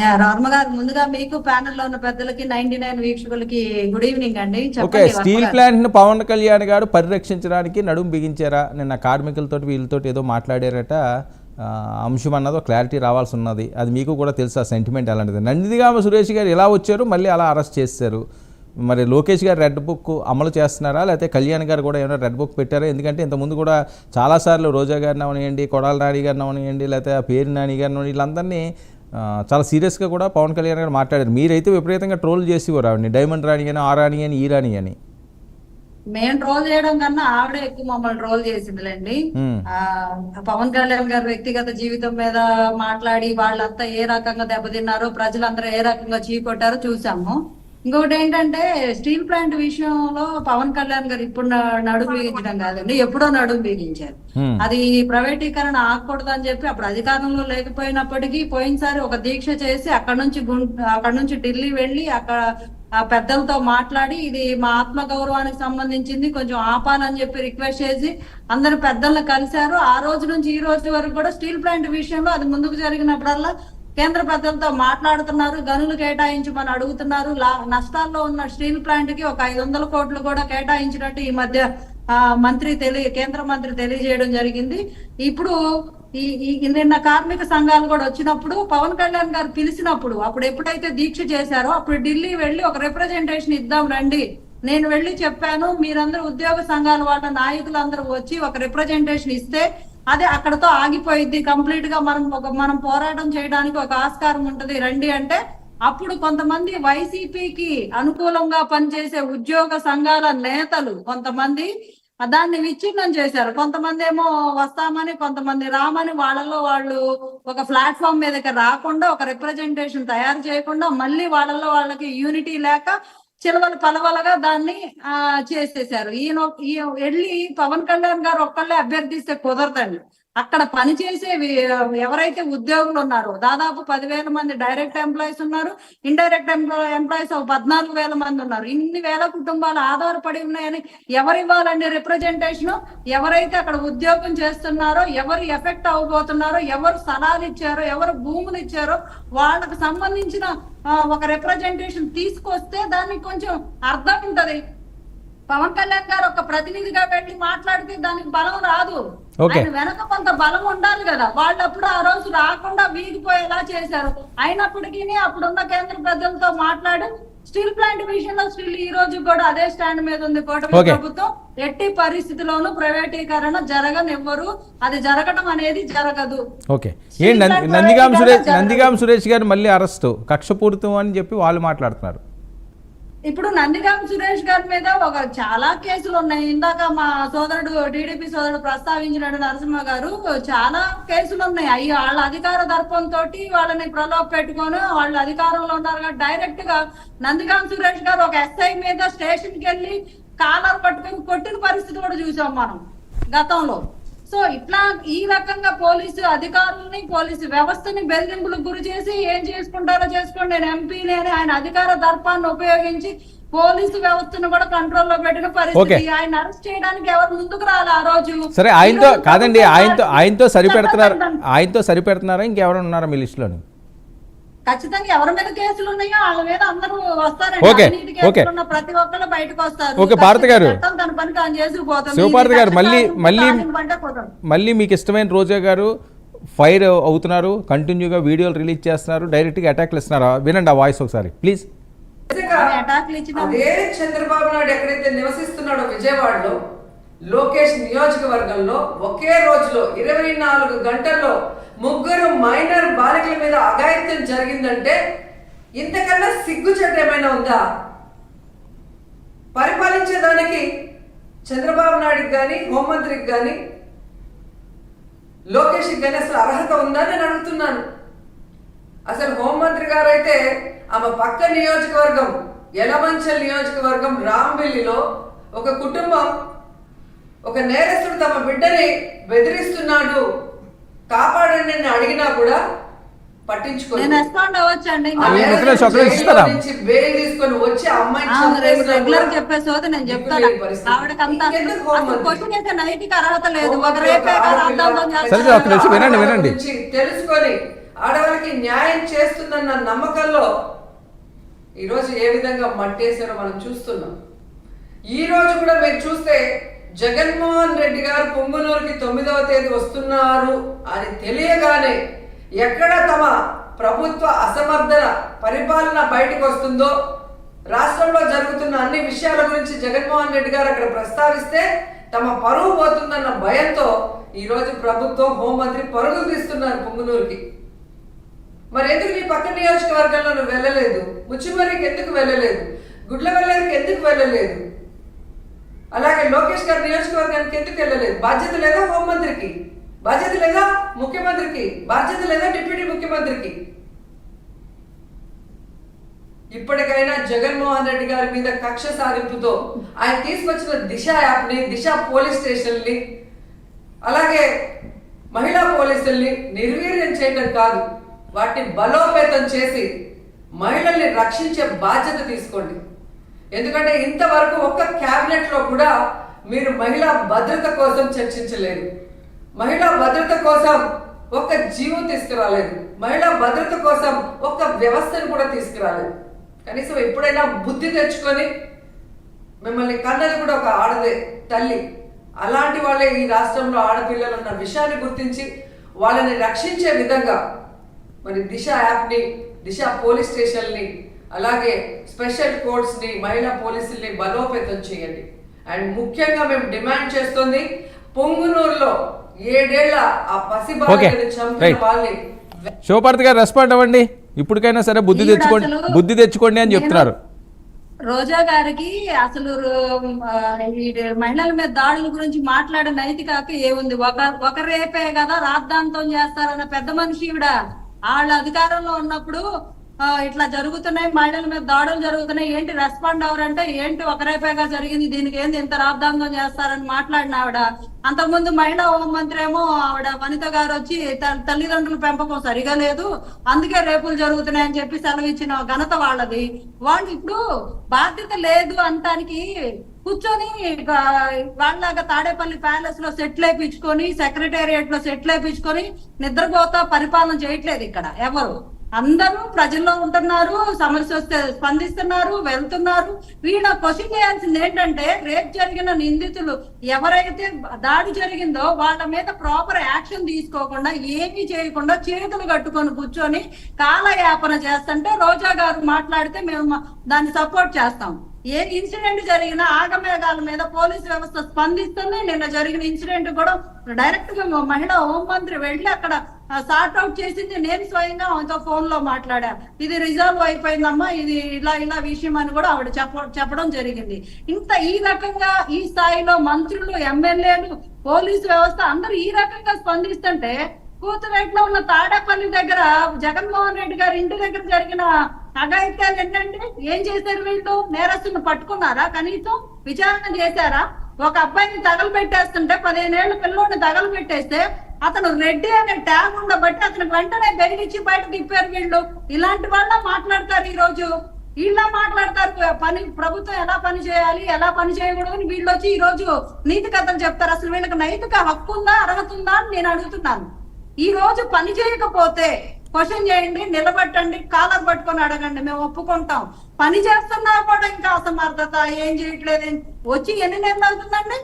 Yeah, Rama గారు ముందుగా మీకు ప్యానెల్లో ఉన్న పెద్దలకి నైన్టీ నైన్ వీక్షకులకి గుడ్ ఈవినింగ్ అండి. Okay steel. ప్లాంట్ను పవన్ కళ్యాణ్ గారు పరిరక్షించడానికి నడుము బిగించారా? నిన్న కార్మికులతో వీళ్ళతో ఏదో మాట్లాడారట. అంశం అన్నదో క్లారిటీ రావాల్సి ఉన్నది. అది మీకు కూడా తెలుసు ఆ సెంటిమెంట్ అలాంటిది. నందిగామ సురేష్ గారు ఎలా వచ్చారు? మళ్ళీ అలా అరెస్ట్ చేశారు. మరి లోకేష్ గారు రెడ్ బుక్ అమలు చేస్తున్నారా? లేకపోతే కళ్యాణ్ గారు కూడా ఏమైనా రెడ్ బుక్ పెట్టారా? ఎందుకంటే ఇంతకుముందు కూడా చాలాసార్లు రోజా గారిని అవనివ్వండి కొడాల నాని గారిని అవనివ్వండి లేకపోతే ఆ పేరు నాని గారిని వీళ్ళందరినీ చాలా సీరియస్గా కూడా పవన్ కళ్యాణ్ గారు మాట్లాడారు. మీరైతే విపరీతంగా ట్రోల్ చేసేవారు ఆవిడని. డైమండ్ రాణి అని ఆ రాణి అని ఈ రాణి అని. మేము ట్రోల్ చేయడం కన్నా ఆవిడే ఎక్కువ మమ్మల్ని ట్రోల్ చేసిందిలేండి. పవన్ కళ్యాణ్ గారి వ్యక్తిగత జీవితం మీద మాట్లాడి వాళ్ళంతా ఏ రకంగా దెబ్బతిన్నారో ప్రజలందరూ ఏ రకంగా చీకొట్టారో చూసాము. ఇంకొకటి ఏంటంటే స్టీల్ ప్లాంట్ విషయంలో పవన్ కళ్యాణ్ గారు ఇప్పుడు నడుము బిగించడం కాదండి ఎప్పుడో నడుము బిగించారు. అది ప్రైవేటీకరణ ఆగకూడదు అని చెప్పి అప్పుడు అధికారంలో లేకపోయినప్పటికీ పోయినసారి ఒక దీక్ష చేసి అక్కడ నుంచి అక్కడ నుంచి ఢిల్లీ వెళ్ళి అక్కడ పెద్దలతో మాట్లాడి ఇది మా ఆత్మ గౌరవానికి సంబంధించింది కొంచెం ఆపాలని చెప్పి రిక్వెస్ట్ చేసి అందరు పెద్దలను కలిశారు ఆ రోజు నుంచి ఈ రోజు వరకు కూడా స్టీల్ ప్లాంట్ విషయంలో అది ముందుకు జరిగినప్పుడల్లా కేంద్ర పెద్దలతో మాట్లాడుతున్నారు గనులు కేటాయించమని అడుగుతున్నారు. లా- నష్టాల్లో ఉన్న స్టీల్ ప్లాంట్కి ఒక ఐదు వందల కోట్లు కూడా కేటాయించినట్టు ఈ మధ్య మంత్రి తెలియ కేంద్ర మంత్రి తెలియజేయడం జరిగింది. ఇప్పుడు ఈ ఈ నిన్న కార్మిక సంఘాలు కూడా వచ్చినప్పుడు పవన్ కళ్యాణ్ గారు పిలిచినప్పుడు అప్పుడు ఎప్పుడైతే దీక్ష చేశారో అప్పుడు ఢిల్లీ వెళ్ళి ఒక రిప్రజెంటేషన్ ఇద్దాం రండి. నేను వెళ్ళి చెప్పాను మీరందరూ ఉద్యోగ సంఘాల వాళ్ళ నాయకులందరూ వచ్చి ఒక రిప్రజెంటేషన్ ఇస్తే అదే అక్కడతో ఆగిపోయింది కంప్లీట్గా మనం ఒక మనం పోరాటం చేయడానికి ఒక ఆస్కారం ఉంటది. రండి అంటే అప్పుడు కొంతమంది వైసీపీకి అనుకూలంగా పనిచేసే ఉద్యోగ సంఘాల నేతలు కొంతమంది దాన్ని విచ్ఛిన్నం చేశారు. కొంతమంది ఏమో వస్తామని కొంతమంది రామని వాళ్ళలో వాళ్ళు ఒక ప్లాట్ఫామ్ మీదకి రాకుండా ఒక రిప్రజెంటేషన్ తయారు చేయకుండా మళ్ళీ వాళ్ళలో వాళ్ళకి యూనిటీ లేక చిలవలు పలవలుగా దాన్ని ఆ చేసేసారు ఈయన ఈ- వెళ్ళి పవన్ కళ్యాణ్ గారు ఒక్కళ్ళే అభ్యర్థిస్తే కుదరదండి. అక్కడ పనిచేసే ఎవరైతే ఉద్యోగులు ఉన్నారో దాదాపు పదివేల మంది డైరెక్ట్ ఎంప్లాయీస్ ఉన్నారు ఇండైరెక్ట్ ఎంప్లాయీస్ పద్నాలుగు వేల మంది ఉన్నారు. ఇన్ని వేల కుటుంబాలు ఆధారపడి ఉన్నాయని ఎవరు ఇవ్వాలండి రిప్రజెంటేషన్? ఎవరైతే అక్కడ ఉద్యోగం చేస్తున్నారో ఎవరు ఎఫెక్ట్ అవబోతున్నారో ఎవరు స్థలాలు ఇచ్చారో ఎవరు భూములు ఇచ్చారో వాళ్ళకు సంబంధించిన ఒక రిప్రజెంటేషన్ తీసుకొస్తే దానికి కొంచెం అర్థం ఉంటది. పవన్ కళ్యాణ్ గారు ఒక ప్రతినిధిగా వెళ్ళి మాట్లాడితే దానికి బలం రాదు. ఆయన వెనక కొంత బలం ఉండాలి కదా. వాళ్ళు అప్పుడు ఆ రోజు రాకుండా వీగిపోయేలా చేశారు. అయినప్పటికీ అప్పుడున్న కేంద్ర పెద్దలతో మాట్లాడి స్టీల్ ప్లాంట్ విషయంలో స్టిల్ ఈ రోజు కూడా అదే స్టాండ్ మీద ఉంది. కూటమి. ప్రభుత్వం ఎట్టి పరిస్థితిలోనూ ప్రైవేటీకరణ జరగనివ్వరు. అది జరగడం అనేది జరగదు. ఓకే ఏ నంది- నందిగాం సురేష్ నందిగాం సురేష్ గారు మళ్ళీ అరెస్ట్. కక్షపూరితం అని చెప్పి వాళ్ళు మాట్లాడుతున్నారు. ఇప్పుడు నందిగాం సురేష్ గారి మీద ఒక చాలా కేసులు ఉన్నాయి. ఇందాక మా సోదరుడు టీడీపీ సోదరుడు ప్రస్తావించినట్టు నరసింహ గారు చాలా కేసులు ఉన్నాయి. అయ్యి వాళ్ళ అధికార దర్పంతో వాళ్ళని ప్రలోభ పెట్టుకొని వాళ్ళు అధికారంలో ఉన్నారు కాబట్టి డైరెక్ట్గా నందిగాం సురేష్ గారు ఒక ఎస్ఐ మీద స్టేషన్కి వెళ్ళి కాలర్ పట్టుకొని కొట్టిన పరిస్థితి కూడా చూసాం మనం గతంలో. సో ఇట్లా ఈ రకంగా పోలీసు అధికారులని పోలీసు వ్యవస్థని బెదిరింపులకు గురి చేసి ఏం చేసుకుంటారో చేసుకోండి. నేను ఎంపీని అని ఆయన అధికార దర్పాన్ని ఉపయోగించి పోలీసు వ్యవస్థను కూడా కంట్రోల్లో పెట్టిన పరిస్థితి. ఆయన అరెస్ట్ చేయడానికి ఎవరు ముందుకు రాలి ఆ రోజు? సరే ఆయనతో కాదండి ఆయనతో ఆయనతో సరిపెడుతున్నారు. ఆయనతో సరిపెడుతున్నారా? ఇంకెవరైనా ఉన్నారా మీ లిస్టులోని? ఖచ్చితంగా ఎవరి మీద కేసులు ఉన్నాయో వాళ్ళ మీద అందరూ ప్రతి ఒక్కరు బయటకు వస్తారు. ఓకే, భారతి గారు. తన పని తాను గారు, మళ్ళీ- మళ్ళీ-. మళ్ళీ మీకు ఇష్టమైన రోజా గారు ఫైర్ అవుతున్నారు కంటిన్యూగా వీడియోలు రిలీజ్ చేస్తున్నారు డైరెక్ట్గా అటాక్లు ఇస్తున్నారు? వినండి ఆ వాయిస్ ఒకసారి ప్లీజ్. అదే చంద్రబాబు నాయుడు ఎక్కడైతే నివసిస్తున్నాడో విజయవాడలో లోకేష్ నియోజకవర్గంలో ఒకే రోజులో ఇరవై నాలుగు గంటల్లో ముగ్గురు మైనర్ బాలికల మీద అఘాయిత్యం జరిగిందంటే ఇంతకన్నా సిగ్గుచెట్టు ఏమైనా ఉందా? పరిపాలించేదానికి చంద్రబాబు నాయుడుకి కానీ హోంమంత్రికి కానీ లోకేష్కి కానీ అసలు అర్హత ఉందా నేను అడుగుతున్నాను. అసలు హోంమంత్రి గారు అయితే ఆమె పక్క నియోజకవర్గం ఎలమంచల్ నియోజకవర్గం రాంబిల్లిలో ఒక కుటుంబం ఒక నేరస్తుడు తమ బిడ్డని బెదిరిస్తున్నాడు. కాపాడండి అని అడిగినా కూడా రెగ్యులర్ నేను చెప్తాను? క్వశ్చన్ చేసే నైతిక అర్హత లేదు. ఒక రేపే వినండి, వినండి. తెలుసుకొని ఆడవాళ్ళకి న్యాయం చేస్తుందన్న నమ్మకంలో ఈరోజు ఏ విధంగా మట్టేశారో మనం చూస్తున్నాం. ఈ రోజు కూడా మీరు చూస్తే జగన్మోహన్ రెడ్డి గారు పొంగునూరుకి తొమ్మిదవ తేదీ వస్తున్నారు అని తెలియగానే ఎక్కడ తమ ప్రభుత్వ అసమర్థన పరిపాలన బయటకు వస్తుందో రాష్ట్రంలో జరుగుతున్న అన్ని విషయాల గురించి జగన్మోహన్ రెడ్డి గారు అక్కడ ప్రస్తావిస్తే తమ పరువు పోతుందన్న భయంతో ఈరోజు ప్రభుత్వం హోంమంత్రి పరుగులు తీస్తున్నారు పొంగునూరుకి. మరి ఎందుకు నీ పక్క నియోజకవర్గంలో నువ్వు వెళ్ళలేదు? ముచ్చిమరికి ఎందుకు వెళ్ళలేదు? గుడ్లవల్లేరుకి ఎందుకు వెళ్ళలేదు? అలాగే లోకేష్ గారి నియోజకవర్గానికి ఎందుకు వెళ్ళలేదు? బాధ్యత లేదా హోంమంత్రికి? బాధ్యత లేదా ముఖ్యమంత్రికి? బాధ్యత లేదా డిప్యూటీ ముఖ్యమంత్రికి? ఇప్పటికైనా జగన్మోహన్ రెడ్డి గారి మీద కక్ష సాధింపుతో ఆయన తీసుకొచ్చిన దిశ యాప్ని దిశ పోలీస్ స్టేషన్ని అలాగే మహిళా పోలీసుల్ని నిర్వీర్యం చేయడం కాదు వాటిని బలోపేతం చేసి మహిళల్ని రక్షించే బాధ్యత తీసుకోండి. ఎందుకంటే ఇంతవరకు ఒక్క క్యాబినెట్లో కూడా మీరు మహిళా భద్రత కోసం చర్చించలేదు. మహిళా భద్రత కోసం ఒక్క జీవం తీసుకురాలేదు. మహిళా భద్రత కోసం ఒక్క వ్యవస్థను కూడా తీసుకురాలేదు. కనీసం ఎప్పుడైనా బుద్ధి తెచ్చుకొని మిమ్మల్ని కన్నది కూడా ఒక ఆడదే తల్లి. అలాంటి వాళ్ళే ఈ రాష్ట్రంలో ఆడపిల్లలు ఉన్న విషయాన్ని గుర్తించి వాళ్ళని రక్షించే విధంగా మరి దిశ యాప్ని దిశ పోలీస్ స్టేషన్ని అలాగే స్పెషల్ కోర్ట్స్ని మహిళా పోలీసుల్ని బలోపేతం చేయండి. అండ్ ముఖ్యంగా మేము డిమాండ్ చేస్తుంది పొంగునూరులో ఏడేళ్ళ ఆ పసి చంపిన. వాళ్ళని శివపార్తి గారు రెస్పాండ్ అవ్వండి. ఇప్పటికైనా సరే బుద్ధి తెచ్చుకోండి బుద్ధి తెచ్చుకోండి అని నేను- చెప్తున్నారు. రోజా గారికి అసలు మహిళల మీద దాడుల గురించి మాట్లాడే నైతిక హక్కు ఏముంది? ఒక ఒక రేపే కదా రాద్ధాంతం చేస్తారన్న పెద్ద మనిషి ఈవిడ. వాళ్ళ అధికారంలో ఉన్నప్పుడు ఇట్లా జరుగుతున్నాయి మహిళల మీద దాడులు జరుగుతున్నాయి. ఏంటి రెస్పాండ్ అవరంటే ఏంటి ఒక రేపేగా జరిగింది దీనికి ఏంది ఇంత రాబ్దాంగం చేస్తారని మాట్లాడిన ఆవిడ. అంతకుముందు మహిళా హోంమంత్రి ఏమో ఆవిడ వనిత గారు వచ్చి త- తల్లిదండ్రుల పెంపకం సరిగా లేదు అందుకే రేపులు జరుగుతున్నాయని చెప్పి సెలవు ఇచ్చిన ఘనత వాళ్ళది. వాళ్ళు ఇప్పుడు బాధ్యత లేదు అంటానికి కూర్చొని వాళ్ళలాగా తాడేపల్లి ప్యాలెస్లో సెట్ వేయించుకొని సెక్రటేరియట్లో సెట్లు వేయించుకొని నిద్రపోతా పరిపాలన చేయట్లేదు ఇక్కడ ఎవరు. అందరూ ప్రజల్లో ఉంటున్నారు సమస్య వస్తే స్పందిస్తున్నారు వెళ్తున్నారు. వీళ్ళ క్వశ్చన్ చేయాల్సింది ఏంటంటే రేప్ జరిగిన నిందితులు ఎవరైతే దాడి జరిగిందో వాళ్ళ మీద ప్రాపర్ యాక్షన్ తీసుకోకుండా ఏమీ చేయకుండా చేతులు కట్టుకొని కూర్చొని కాలయాపన చేస్తుంటే రోజా గారు మాట్లాడితే మేము దాన్ని సపోర్ట్ చేస్తాం. ఏ ఇన్సిడెంట్ జరిగినా ఆగమేఘాల మీద పోలీస్ వ్యవస్థ స్పందిస్తుంది నిన్న జరిగిన ఇన్సిడెంట్ కూడా డైరెక్ట్గా మహిళా హోంమంత్రి వెళ్ళి అక్కడ సార్ట్ అవుట్ చేసింది నేను స్వయంగా ఆమెతో ఫోన్లో మాట్లాడా. ఇది రిజాల్వ్ అయిపోయిందమ్మా ఇది ఇలా ఇలా విషయం అని కూడా ఆవిడ చెప్ప చెప్పడం జరిగింది. ఇంత ఈ రకంగా ఈ స్థాయిలో మంత్రులు ఎమ్మెల్యేలు పోలీసు వ్యవస్థ అందరూ ఈ రకంగా స్పందిస్తుంటే కూతురేట్లో ఉన్న తాడేపల్లి దగ్గర జగన్మోహన్ రెడ్డి గారి ఇంటి దగ్గర జరిగిన అఘాయిత్యాలు ఏంటంటే ఏం చేశారు వీళ్ళు? నేరస్తులను పట్టుకున్నారా? కనీసం విచారణ చేశారా? ఒక అబ్బాయిని తగలబెట్టేస్తుంటే ఏళ్ళ పిల్లోడిని తగలబెట్టేస్తే అతను రెడ్డి అనే ట్యాగ్ ఉండబట్టి అతనికి వెంటనే బెదిరించి బయట తిప్పారు వీళ్ళు. ఇలాంటి వాళ్ళ మాట్లాడతారు ఈ రోజు వీళ్ళ మాట్లాడతారు. పని ప్రభుత్వం ఎలా పని చేయాలి ఎలా పని చేయకూడదని వీళ్ళు వచ్చి ఈ రోజు నీతి కథలు చెప్తారు. అసలు వీళ్ళకి నైతిక హక్కు ఉందా అర్హత ఉందా అని నేను అడుగుతున్నాను. ఈ రోజు పని చేయకపోతే క్వశ్చన్ చేయండి నిలబెట్టండి కాలర్ పట్టుకొని అడగండి మేము ఒప్పుకుంటాం. పని చేస్తున్నా కూడా ఇంకా అసమర్థత ఏం చేయట్లేదు. వచ్చి ఎన్ని నెలలు అవుతుందండి?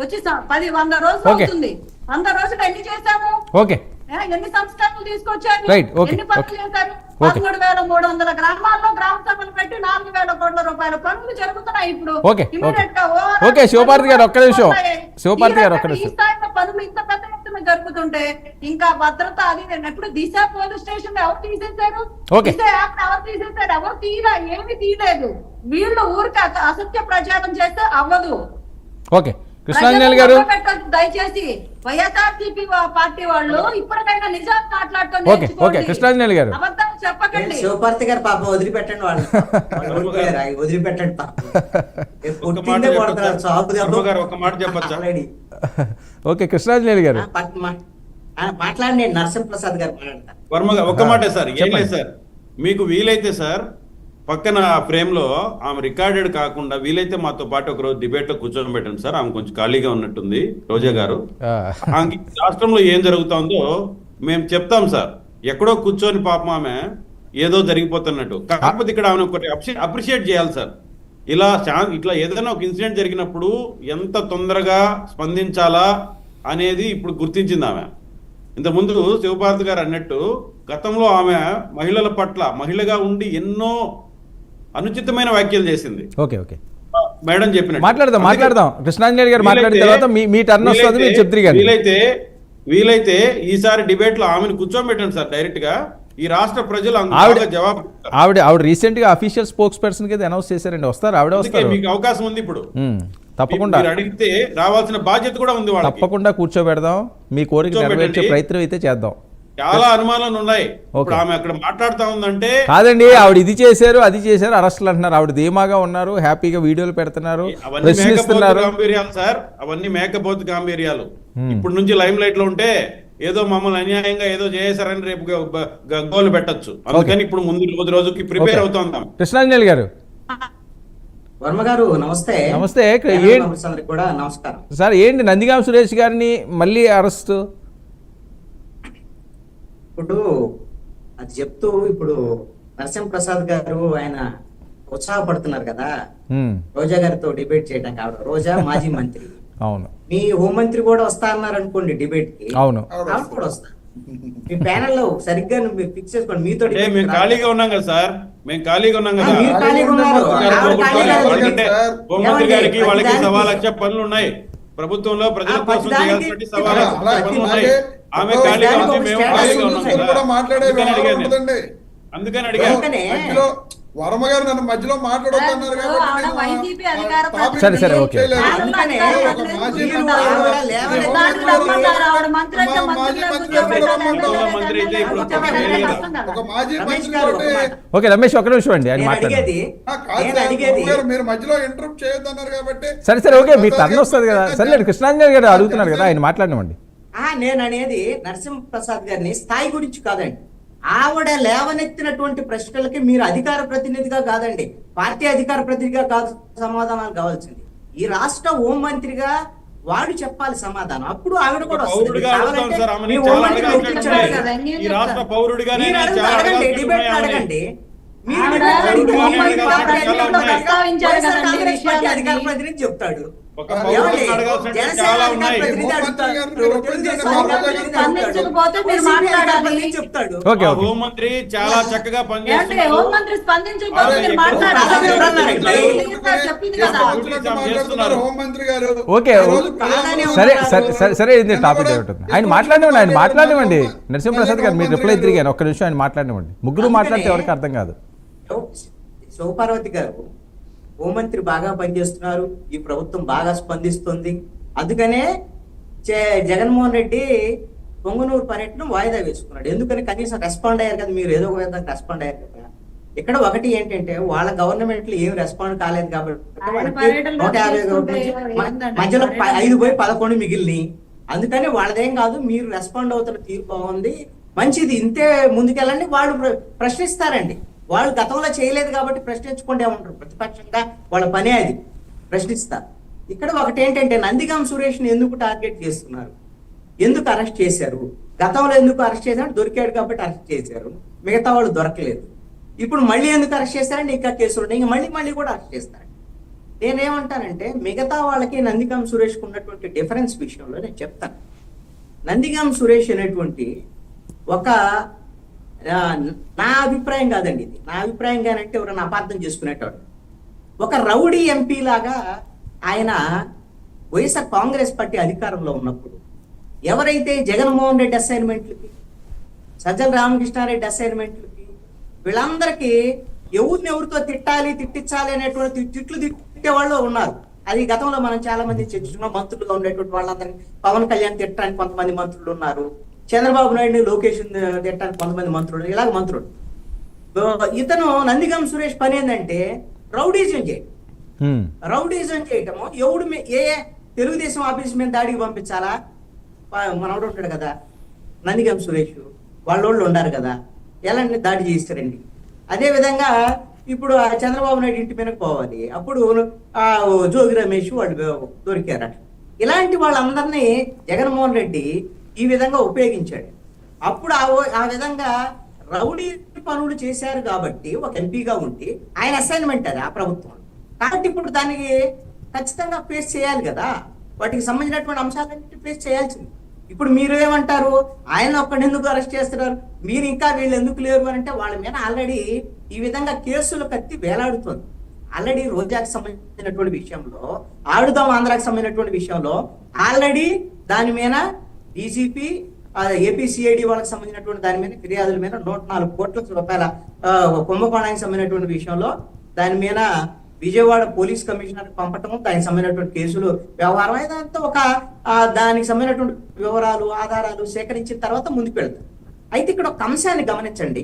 వచ్చి పది వంద రోజులు. అవుతుంది. వంద రోజులు ఎన్ని చేశాము ఓకే ఏ, ఎన్ని తీసుకొచ్చారు ఎన్ని పనులు. చేశారు. పదమూడు వేల మూడు వందల గ్రామాల్లో గ్రామ సభలు పెట్టి నాలుగు వేల కోట్ల రూపాయల పనులు జరుగుతున్నాయి ఇప్పుడు గా శివపార్వతి గారు, ఒక్క నిమిషం. ఈ గారు, ఒక్క నిమిషం. పనులు ఇంత పెద్ద ఎత్తున జరుగుతుంటే ఇంకా భద్రత అది ఇది. ఇప్పుడు దిశ పోలీస్ స్టేషన్ ఎవరు తీసేశారు Okay. దిశ యాప్ ఎవరు తీసేశారు ఎవరు తీయలే ఏమి తీయలేదు వీళ్ళు ఊరికి అసత్య ప్రచారం చేస్తే అవ్వదు ఓకే కృష్ణాంజలి గారు? దయచేసి వైఎస్ఆర్సీపీ పార్టీ వాళ్ళు ఇప్పటికైనా ఓకే, కృష్ణాంజలి గారు. అబద్ధాలు చెప్పకండి. శివపార్తి గారు పాపం వదిలిపెట్టండి వాళ్ళు. వదిలిపెట్టండి పాపం. ఓకే కృష్ణాంజలి గారు. నేను నరసింహప్రసాద్ గారు వర్మ గారు ఒక్క మాట సార్ ఏం. లేదు సార్. మీకు వీలైతే సార్ పక్కన ఫ్రేమ్లో ఆమె రికార్డెడ్ కాకుండా వీలైతే మాతో పాటు ఒక రోజు డిబేట్లో కూర్చొని పెట్టండి సార్. ఆమె కొంచెం ఖాళీగా ఉన్నట్టుంది. రోజా గారు. ఆ, ఆమెకి రాష్ట్రంలో ఏం జరుగుతుందో మేము చెప్తాం సార్. ఎక్కడో కూర్చొని పాపం ఆమె ఏదో జరిగిపోతున్నట్టు. కాకపోతే ఇక్కడ ఆమె ఒకటి అప్రిషియేట్ చేయాలి సార్. ఇలా ఇట్లా ఏదైనా ఒక ఇన్సిడెంట్ జరిగినప్పుడు ఎంత తొందరగా స్పందించాలా అనేది ఇప్పుడు గుర్తించింది ఆమె. ఇంతకుముందు శివపార్వతి గారు అన్నట్టు గతంలో ఆమె మహిళల పట్ల మహిళగా ఉండి ఎన్నో అనుచితమైన వ్యాఖ్యలు చేసింది. Okay okay. మేడం చెప్పినట్టు. మాట్లాడదాం మాట్లాడదాం. కృష్ణాంజలి గారు మాట్లాడిన తర్వాత మీ మీ టర్న్ వస్తుంది మీరు చెప్తారు వీలైతే వీలైతే ఈసారి డిబేట్లో ఆమెను కూర్చోబెట్టండి సార్ డైరెక్ట్గా ఈ రాష్ట్ర ప్రజలు ఆవిడ- జవాబు. ఆవిడ ఆవిడ రీసెంట్గా అఫీషియల్ స్పోక్స్ పర్సన్ కింద అనౌన్స్ చేశారండి. వస్తారు? ఆవిడ వస్తారు? మీకు అవకాశం ఉంది ఇప్పుడు. తప్పకుండా. అడిగితే రావాల్సిన బాధ్యత కూడా ఉంది తప్పకుండా కూర్చోబెడదాం. మీ కోరిక. నెరవేర్చే ప్రయత్నం అయితే చేద్దాం. చాలా అనుమానాలు ఉన్నాయి ఇప్పుడు. ఆమె అక్కడ మాట్లాడుతా ఉందంటే కాదండి ఆవిడ ఇది చేశారు అది చేశారు అరెస్టులు అంటున్నారు. ఆవిడ ధీమాగా ఉన్నారు హ్యాపీగా వీడియోలు పెడుతున్నారు ప్రశ్నిస్తున్నారు. గాంభీర్యాలు సార్ అవన్నీ మేకపోతు గాంభీర్యాలు. ఇప్పుడు నుంచి లైమ్ లైట్లో ఉంటే ఏదో మమ్మల్ని అన్యాయంగా ఏదో చేశారని రేపు గోలు పెట్టొచ్చు. అందుకని ఇప్పుడు ముందు రోజు రోజుకి ప్రిపేర్ ఓకే. అవుతోందాం కృష్ణాంజలి గారు. వర్మ గారు నమస్తే. నమస్తే. కూడా నమస్కారం. సార్ ఏంటి నందిగాం సురేష్ గారిని మళ్ళీ అరెస్ట్? ఇప్పుడు అది చెప్తూ ఇప్పుడు నరసింహప్రసాద్ గారు ఆయన ఉత్సాహపడుతున్నారు కదా. రోజా గారితో డిబేట్ చేయడానికి ఆవిడ రోజా మాజీ మంత్రి. అవును. మీ హోంమంత్రి కూడా వస్తా అన్నారు అనుకోండి డిబేట్కి అవును. ఆవిడ కూడా వస్తా. మీ ప్యానెల్లో సరిగ్గా మీరు ఫిక్స్ చేసుకోండి. మీతో మేము. ఖాళీగా ఉన్నాం కదా సార్. మేము ఖాళీగా ఉన్నాం కదా. మీరు ఖాళీగా ఉన్నారు. హోంమంత్రి? గారికి వాళ్ళకి ప్రతిదానికి- సవా లక్ష పనులు ఉన్నాయి. ప్రభుత్వంలో ప్రజల కోసం చేయాల్సిన సవా లక్ష అలాగే- పనులు ఉన్నాయి. ఆమె ఖాళీగా ఉంది మేము ఖాళీగా. ఉన్నాం కదా. మాట్లాడే అందుకని అడిగాను. అందుకని వర్మ గారు నన్ను మధ్యలో మాట్లాడొద్దన్నారు కాబట్టి సరే, సరే, ఓకే. రమేష్ మంత్రి గారు తోటి- ఒక మాట. ఓకే రమేష్ ఒక్క నిమిషం అండి ఆయన మీరు మధ్యలో ఇంటరప్ట్ చేయొద్దన్నారు కాబట్టి సరే సరే ఓకే మీ టర్న్ వస్తుంది కదా. సరే కృష్ణాంజలి గారు అడుగుతున్నారు కదా ఆయన మాట్లాడినవ్వండి. ఆ నేను అనేది నరసింహప్రసాద్ గారిని స్థాయి గురించి కాదండి. ఆవిడ లేవనెత్తినటువంటి ప్రశ్నలకి మీరు అధికార ప్రతినిధిగా కాదండి. పార్టీ అధికార ప్రతినిధిగా కాదు సమాధానాలు కావాల్సింది. ఈ రాష్ట్ర హోం మంత్రిగా వాడు చెప్పాలి సమాధానం. అప్పుడు ఆవిడ కూడా అడగండి డిబేట్. అడగండి. మీరు. అధికార ప్రతినిధి చెప్తాడు. హోంమంత్రి చాలా చక్కగా హోంమంత్రి ఓకే సరే ఇది టాపిక్ ఉంటుంది ఆయన మాట్లాడినవ్వండి ఆయన మాట్లాడినవ్వండి. నరసింహప్రసాద్ గారు మీరు రిప్లై తిరిగాను ఒక్క నిమిషం ఆయన మాట్లాడినవ్వండి. ముగ్గురు మాట్లాడితే ఎవరికి అర్థం కాదు? శివపార్వతి గారు హోంమంత్రి బాగా పనిచేస్తున్నారు. ఈ ప్రభుత్వం బాగా స్పందిస్తుంది. అందుకనే జగన్మోహన్ రెడ్డి పొంగనూరు పర్యటన వాయిదా వేసుకున్నాడు. ఎందుకని కనీసం రెస్పాండ్ అయ్యారు కదా మీరు. ఏదో ఒక విధంగా రెస్పాండ్ అయ్యారు కదా. ఇక్కడ ఒకటి ఏంటంటే వాళ్ళ గవర్నమెంట్లో ఏం రెస్పాండ్ కాలేదు కాబట్టి నూట యాభై మధ్యలో? ఐదు పోయి పదకొండు మిగిలినాయి. అందుకని వాళ్ళదేం కాదు మీరు రెస్పాండ్ అవుతున్న తీరు బాగుంది. మంచిది. ఇంతే ముందుకెళ్ళండి. వాళ్ళు ప్ర- ప్రశ్నిస్తారండి. వాళ్ళు గతంలో చేయలేదు కాబట్టి ప్రశ్నించుకుంటే ఉంటారు ప్రతిపక్షంగా. వాళ్ళ పనే అది. ప్రశ్నిస్తారు ఇక్కడ ఒకటి ఏంటంటే నందిగాం సురేష్ని ఎందుకు టార్గెట్ చేస్తున్నారు? ఎందుకు అరెస్ట్ చేశారు? గతంలో ఎందుకు అరెస్ట్ చేశారు? దొరికాడు కాబట్టి అరెస్ట్ చేశారు. మిగతా వాళ్ళు దొరకలేదు. ఇప్పుడు మళ్ళీ ఎందుకు అరెస్ట్ చేశారంటే ఇంకా కేసులు ఇంకా మళ్ళీ మళ్ళీ కూడా అరెస్ట్ చేస్తారు. నేనేమంటానంటే మిగతా వాళ్ళకి నందిగాం సురేష్కి ఉన్నటువంటి డిఫరెన్స్ విషయంలో నేను చెప్తాను. నందిగాం సురేష్ అనేటువంటి ఒక నా అభిప్రాయం కాదండి ఇది. నా అభిప్రాయం కానంటే ఎవరైనా అపార్థం చేసుకునేటోడు. ఒక రౌడీ ఎంపీ లాగా ఆయన వైఎస్ఆర్ కాంగ్రెస్ పార్టీ అధికారంలో ఉన్నప్పుడు ఎవరైతే జగన్మోహన్ రెడ్డి అసైన్మెంట్లకి సజ్జల రామకృష్ణారెడ్డి అసైన్మెంట్లకి వీళ్ళందరికీ ఎవరిని ఎవరితో తిట్టాలి తిట్టించాలి అనేటువంటి తిట్లు తిట్టే వాళ్ళు ఉన్నారు. అది గతంలో మనం చాలా మంది చర్చించుకున్నాం. మంత్రులుగా ఉండేటువంటి వాళ్ళందరినీ. పవన్ కళ్యాణ్ తిట్టడానికి కొంతమంది మంత్రులు ఉన్నారు. చంద్రబాబు నాయుడు లోకేష్ తిట్టడానికి కొంతమంది మంత్రులు ఇలాగ మంత్రులు. ఇతను నందిగం సురేష్ పని ఏంటంటే రౌడీజం చేయడం హ్మ్. రౌడీజం చేయటము ఎవడు ఏ ఏ తెలుగుదేశం ఆఫీస్ మీద దాడికి పంపించాలా? మనవడు ఉంటాడు కదా నందిగం సురేష్ వాళ్ళోళ్ళు ఉండారు కదా ఎలాంటి దాడి చేస్తారండి అదే విధంగా ఇప్పుడు ఆ చంద్రబాబు నాయుడు ఇంటి మీదకి పోవాలి. అప్పుడు ఆ జోగి రమేష్ వాళ్ళు దొరికారట. ఇలాంటి వాళ్ళందరినీ జగన్మోహన్ రెడ్డి ఈ విధంగా ఉపయోగించాడు. అప్పుడు ఆ ఆ విధంగా రౌడీ పనులు చేశారు కాబట్టి ఒక ఎంపీగా ఉండి ఆయన అసైన్మెంట్ అది ఆ ప్రభుత్వం. కాబట్టి ఇప్పుడు దానికి ఖచ్చితంగా ఫేస్ చేయాలి కదా. వాటికి సంబంధించినటువంటి అంశాలన్నింటి ఫేస్ చేయాల్సింది. ఇప్పుడు మీరు ఏమంటారు? ఆయన ఒక్కడిని ఎందుకు అరెస్ట్ చేస్తున్నారు? మీరు ఇంకా వీళ్ళు ఎందుకు లేరు అని అంటే వాళ్ళ మీద ఆల్రెడీ ఈ విధంగా కేసులు కత్తి వేలాడుతుంది. ఆల్రెడీ రోజాకి సంబంధించినటువంటి విషయంలో ఆడుదాం ఆంధ్రాకి సంబంధించినటువంటి విషయంలో ఆల్రెడీ దాని మీద డీజీపీ ఏపీసీఐడి వాళ్ళకి సంబంధించినటువంటి దాని మీద ఫిర్యాదుల మీద నూట నాలుగు కోట్ల రూపాయల కుంభకోణానికి సంబంధించినటువంటి విషయంలో దాని మీద విజయవాడ పోలీస్ కమిషనర్ పంపటం దానికి సంబంధించినటువంటి కేసులు వ్యవహారం ఇదంతా ఒక దానికి సంబంధించినటువంటి వివరాలు ఆధారాలు సేకరించిన తర్వాత ముందుకు వెళ్తాం. అయితే ఇక్కడ ఒక అంశాన్ని గమనించండి.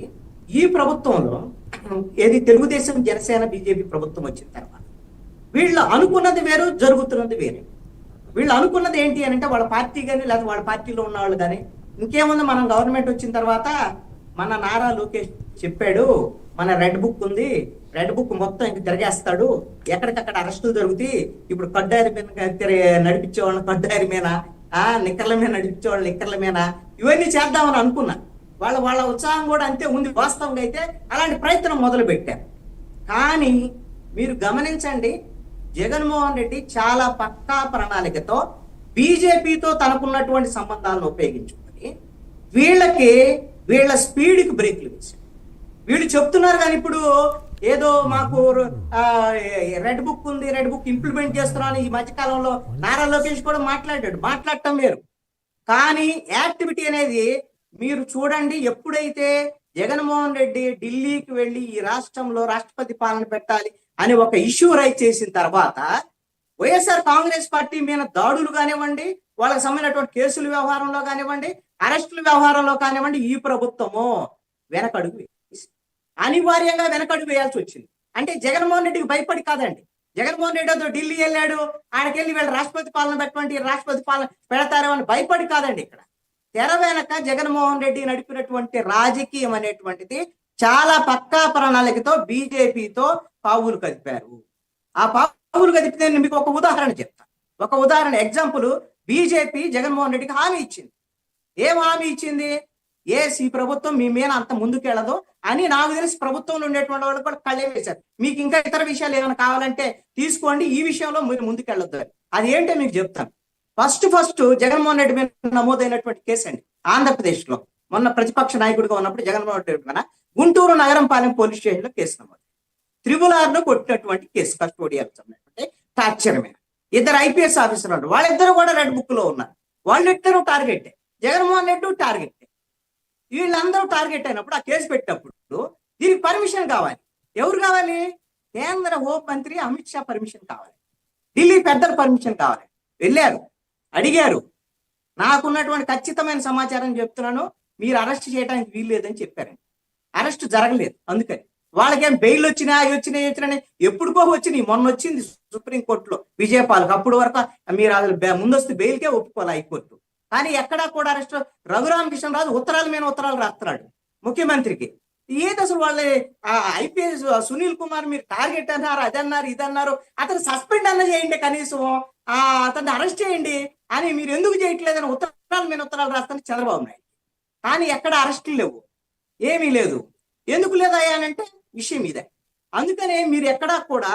ఈ ప్రభుత్వంలో ఏది తెలుగుదేశం జనసేన బీజేపీ ప్రభుత్వం వచ్చిన తర్వాత వీళ్ళు అనుకున్నది వేరు జరుగుతున్నది వేరే. వీళ్ళు అనుకున్నది ఏంటి అని అంటే వాళ్ళ పార్టీ కానీ లేదా వాళ్ళ పార్టీలో ఉన్న వాళ్ళు కానీ ఇంకేముంది మనం గవర్నమెంట్ వచ్చిన తర్వాత మన నారా లోకేష్ చెప్పాడు మన రెడ్ బుక్ ఉంది రెడ్ బుక్ మొత్తం ఇంక తిరగేస్తాడు. ఎక్కడికక్కడ అరెస్టులు జరుగుతాయి. ఇప్పుడు కడ్డారి మీద తిర- నడిపించే వాళ్ళని కడ్డారి మీద ఆ నిక్కర్ల మీద నడిపించే నిక్కర్ల మీద ఇవన్నీ చేద్దామని అనుకున్నా. వాళ్ళ వాళ్ళ ఉత్సాహం కూడా అంతే ఉంది. వాస్తవంగా అయితే అలాంటి ప్రయత్నం మొదలు పెట్టారు కానీ మీరు గమనించండి జగన్మోహన్ రెడ్డి చాలా పక్కా ప్రణాళికతో బీజేపీతో తనకున్నటువంటి సంబంధాలను ఉపయోగించుకొని వీళ్ళకి వీళ్ళ స్పీడ్కి బ్రేక్లు వేశారు వీళ్ళు చెప్తున్నారు కానీ ఇప్పుడు ఏదో మాకు రెడ్ బుక్ ఉంది రెడ్ బుక్ ఇంప్లిమెంట్ చేస్తున్నాను ఈ మధ్యకాలంలో నారా లోకేష్ కూడా మాట్లాడాడు. మాట్లాడటం లేరు కానీ యాక్టివిటీ అనేది మీరు చూడండి ఎప్పుడైతే జగన్మోహన్ రెడ్డి ఢిల్లీకి వెళ్ళి ఈ రాష్ట్రంలో రాష్ట్రపతి పాలన పెట్టాలి అని ఒక ఇష్యూ రైజ్ చేసిన తర్వాత వైఎస్ఆర్ కాంగ్రెస్ పార్టీ మీద దాడులు కానివ్వండి వాళ్ళకి సంబంధించినటువంటి కేసుల వ్యవహారంలో కానివ్వండి అరెస్టుల వ్యవహారంలో కానివ్వండి ఈ ప్రభుత్వము వెనకడుగు అనివార్యంగా వెనకడుగు వేయాల్సి వచ్చింది. అంటే జగన్మోహన్ రెడ్డికి భయపడి కాదండి. జగన్మోహన్ రెడ్డి ఢిల్లీ వెళ్ళాడు ఆడకెళ్ళి వీళ్ళు రాష్ట్రపతి పాలన పెట్టమంటే రాష్ట్రపతి పాలన పెడతారో అని భయపడి కాదండి ఇక్కడ. తెర వెనక జగన్మోహన్ రెడ్డి నడిపినటువంటి రాజకీయం అనేటువంటిది చాలా పక్కా ప్రణాళికతో బీజేపీతో పావులు కదిపారు. ఆ పావులు కదిపితే నేను మీకు ఒక ఉదాహరణ చెప్తా. ఒక ఉదాహరణ ఎగ్జాంపుల్ బీజేపీ జగన్మోహన్ రెడ్డికి హామీ ఇచ్చింది. ఏం హామీ ఇచ్చింది? ఏసీ ప్రభుత్వం మీ మీద అంత ముందుకెళ్ళదు అని నాకు తెలిసి ప్రభుత్వంలో ఉండేటువంటి వాళ్ళు కూడా కళ్ళే వేశారు. మీకు ఇంకా ఇతర విషయాలు ఏమైనా కావాలంటే తీసుకోండి ఈ విషయంలో మీరు ముందుకెళ్ళొద్దు అని. అది ఏంటో మీకు చెప్తాను. ఫస్ట్ ఫస్ట్ జగన్మోహన్ రెడ్డి మీద నమోదైనటువంటి కేసు అండి. ఆంధ్రప్రదేశ్లో మొన్న ప్రతిపక్ష నాయకుడిగా ఉన్నప్పుడు జగన్మోహన్ రెడ్డి మీద గుంటూరు నగరంపాలెం పోలీస్ స్టేషన్లో కేసు నమోదు. త్రిబుల్ ఆర్ కొట్టినటువంటి కేసు కస్టోడియల్ అంటే టార్చర్ మీద ఇద్దరు ఐపీఎస్ ఆఫీసర్లు ఉన్నారు. వాళ్ళిద్దరు కూడా రెడ్ బుక్లో ఉన్నారు. వాళ్ళిద్దరూ టార్గెట్ జగన్మోహన్ రెడ్డి టార్గెట్ వీళ్ళందరూ టార్గెట్ అయినప్పుడు ఆ కేసు పెట్టినప్పుడు దీనికి పర్మిషన్ కావాలి. ఎవరు కావాలి? కేంద్ర హోం మంత్రి అమిత్ షా పర్మిషన్ కావాలి. ఢిల్లీ పెద్దల పర్మిషన్ కావాలి. వెళ్ళారు. అడిగారు. నాకున్నటువంటి ఖచ్చితమైన సమాచారం చెప్తున్నాను. మీరు అరెస్ట్ చేయడానికి వీలు లేదని చెప్పారండి. అరెస్ట్ జరగలేదు. అందుకని. వాళ్ళకేం బెయిల్ వచ్చినా అవి వచ్చినాయి వచ్చినాయి ఎప్పుడుకో వచ్చినాయి మొన్న వచ్చింది సుప్రీం కోర్టులో విజయపాలకు. అప్పుడు వరకు మీరు అసలు ముందస్తు బెయిల్కే ఒప్పుకోవాలి హైకోర్టు. కానీ ఎక్కడా కూడా అరెస్ట్ రఘురామకృష్ణరాజు ఉత్తరాల మీద ఉత్తరాలు రాస్తున్నాడు ముఖ్యమంత్రికి. ఏది అసలు వాళ్ళ? ఐపీఎస్ సునీల్ కుమార్ మీరు టార్గెట్ అన్నారు అది అన్నారు ఇది అన్నారు. అతను సస్పెండ్ అన్న చేయండి కనీసం. ఆ అతన్ని అరెస్ట్ చేయండి అని మీరు ఎందుకు చేయట్లేదని ఉత్తరాల మీద ఉత్తరాలు రాస్తాను చంద్రబాబు నాయుడు. కానీ ఎక్కడ అరెస్టులు లేవు. ఏమీ లేదు. ఎందుకు లేదా అంటే విషయం ఇదే. అందుకనే మీరు ఎక్కడా కూడా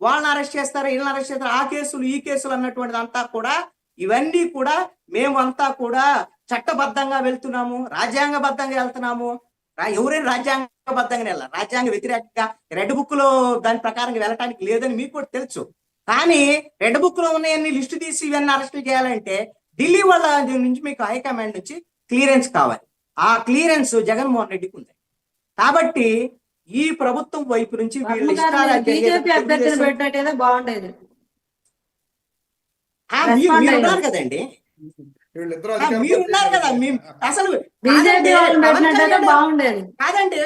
వాళ్ళని అరెస్ట్ చేస్తారు వీళ్ళని అరెస్ట్ చేస్తారు ఆ కేసులు ఈ కేసులు అన్నటువంటిది అంతా కూడా ఇవన్నీ కూడా మేమంతా కూడా చట్టబద్ధంగా వెళ్తున్నాము రాజ్యాంగబద్ధంగా వెళ్తున్నాము. ఎవరైనా రాజ్యాంగబద్ధంగా వెళ్ళాలి. రాజ్యాంగ వ్యతిరేకంగా రెడ్ బుక్లో దాని ప్రకారం వెళ్ళటానికి లేదని మీకు కూడా తెలుసు. కానీ రెడ్ బుక్లో ఉన్నాయన్ని లిస్టు తీసి ఇవన్నీ అరెస్ట్ చేయాలంటే ఢిల్లీ వాళ్ళ నుంచి మీకు హైకమాండ్ నుంచి క్లియరెన్స్ కావాలి. ఆ క్లియరెన్స్ జగన్మోహన్ రెడ్డికి ఉంది. కాబట్టి ఈ ప్రభుత్వం వైపు నుంచి వీళ్ళు బాగుండేది. ఉన్నారు కదండి. మీరు ఉన్నారు కదా మీ అసలు కాదండి